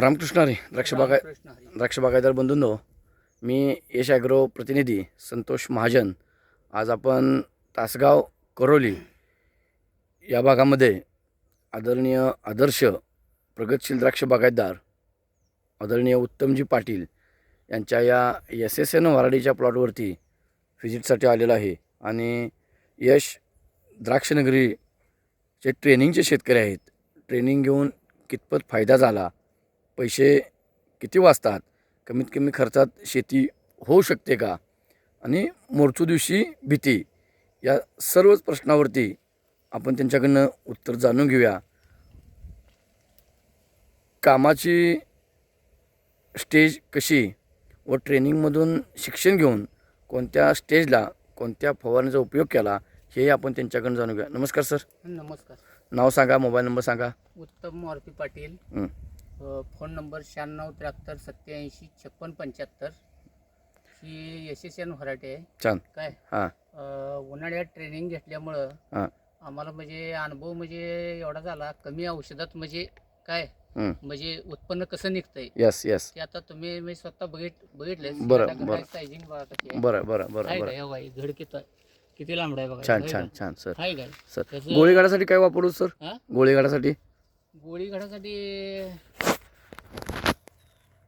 रामकृष्ण हरी द्राक्ष बागाय हरी. द्राक्ष बागायदार बंधूंनो मी यश ॲग्रो प्रतिनिधी संतोष महाजन. आज आपण तासगाव करोली या भागामध्ये आदरणीय आदर्श प्रगतशील द्राक्ष बागायतदार आदरणीय उत्तमजी पाटील यांच्या या एस एस एन वराडीच्या प्लॉटवरती व्हिजिटसाठी आलेलो आहे. आणि यश द्राक्षनगरीचे ट्रेनिंगचे शेतकरी आहेत. ट्रेनिंग घेऊन कितपत फायदा झाला? पैसे किती वाचतात? कमीत कमी खर्चात शेती होऊ शकते का? आणि मोरचू दिवशी भीती या सर्वच प्रश्नावरती आपण त्यांच्याकडनं उत्तर जाणून घेऊया. कामाची स्टेज कशी व ट्रेनिंगमधून शिक्षण घेऊन कोणत्या स्टेजला कोणत्या फवारणीचा उपयोग केला हे आपण त्यांच्याकडून जाणून घेऊया. नमस्कार सर. नमस्कार. नाव सांगा मोबाईल नंबर सांगा. उत्तम मोरपी पाटील. फोन नंबर शहाण्णव त्र्याहत्तर सत्याऐंशी छप्पन पंच्याहत्तर. ही एस एस एन व्हरायटी आहे. छान. काय? हां. अ, उन्हाळ्यात ट्रेनिंग घेतल्यामुळं हां. आम्हाला म्हणजे अनुभव म्हणजे एवढा झाला कमी औषधात म्हणजे काय. म्हणजे उत्पन्न कसं निघतंय? यस यस ते आता तुम्ही मी स्वतः बघित बघितले बरं, बरं. सायझिंग बघा कशी आहे. बरं बरं बरं बरं? हे बाई, घड किती किती लांबड आहे बघा? छान छान का? छान सर. काय? सर त्याचं- गोळीगाडासाठी काय वापरू सर? हा? गोळीगाडासाठी? गोळी घडासाठी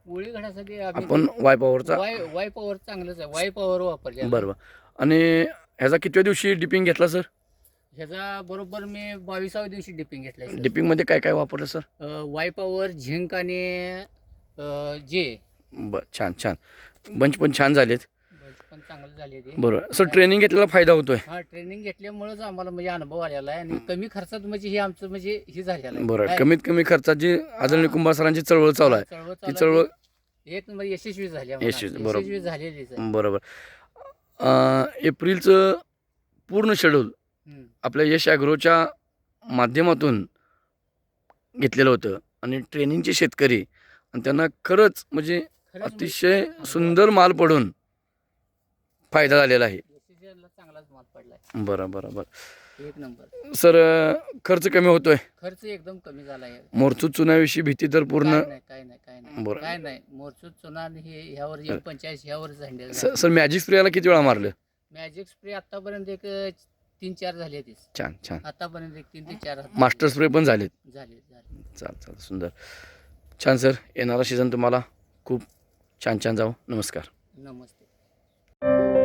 गोळी घडासाठी आपण वाय पॉवरचा वाय वाय पॉवर चांगलंच आहे. वाय पॉवर वापरले बरं बरं आणि ह्याचा कितव्या दिवशी डिपिंग घेतला सर ह्याचा बरोबर मी बावीसाव्या दिवशी डिपिंग घेतलाय डिपिंगमध्ये काय काय वापरलं सर वाय पॉवर झिंक आणि जे बरं छान छान. बंच पण छान झालेत. पण चांगलं झाले ते. बरं सर ट्रेनिंग घेतलेला फायदा होतोय. हा ट्रेनिंग घेतल्यामुळेच आम्हाला म्हणजे अनुभव आलेला आहे आणि कमी खर्चात म्हणजे हे आमचं म्हणजे हे झालेलं आहे. बरं काय? कमीत कमी खर्चात जी आदरणीय कुंभार सरांची चळवळ चालू आहे चळवळ ती चालू चळवळ आहे. एक म्हणजे यशस्वी झाली आम्हाला. यशस्वी, बरोबर. यशस्वी झालेलीच आहे. बरोबर. अं, एप्रिलचं पूर्ण शेड्यूल हम्म. आपल्या यश ॲग्रोच्या माध्यमातून घेतलेलं होतं. आणि ट्रेनिंगचे शेतकरी आणि त्यांना खरंच म्हणजे खरंच म्हणजे अतिशय सुंदर माल पडून फायदा झालेला आहे. चांगलाच माल पडलाय. बरं बरं बरं. एक नंबर. सर खर्च कमी होतोय? खर्च एकदम कमी झाला आहे मोरचूत चुनाविषयी भीती तर पूर्ण काय नाही काय नाही काय नाही. बरं. काय नाही मोरचूत चुना आणि हे ह्यावर एक पंचाळीस ह्यावर स- सर मॅजिक स्प्रेला किती वेळा मारलं? मॅजिक स्प्रे आतापर्यंत एक अ, तीन चार झाले छान छान. आतापर्यंत एक तीन ते चार मास्टर स्प्रे पण झालेत. झाले झाले. चाल चाल सुंदर. छान सर. येणारा सीझन तुम्हाला खूप छान छान जाऊ नमस्कार. नमस्ते.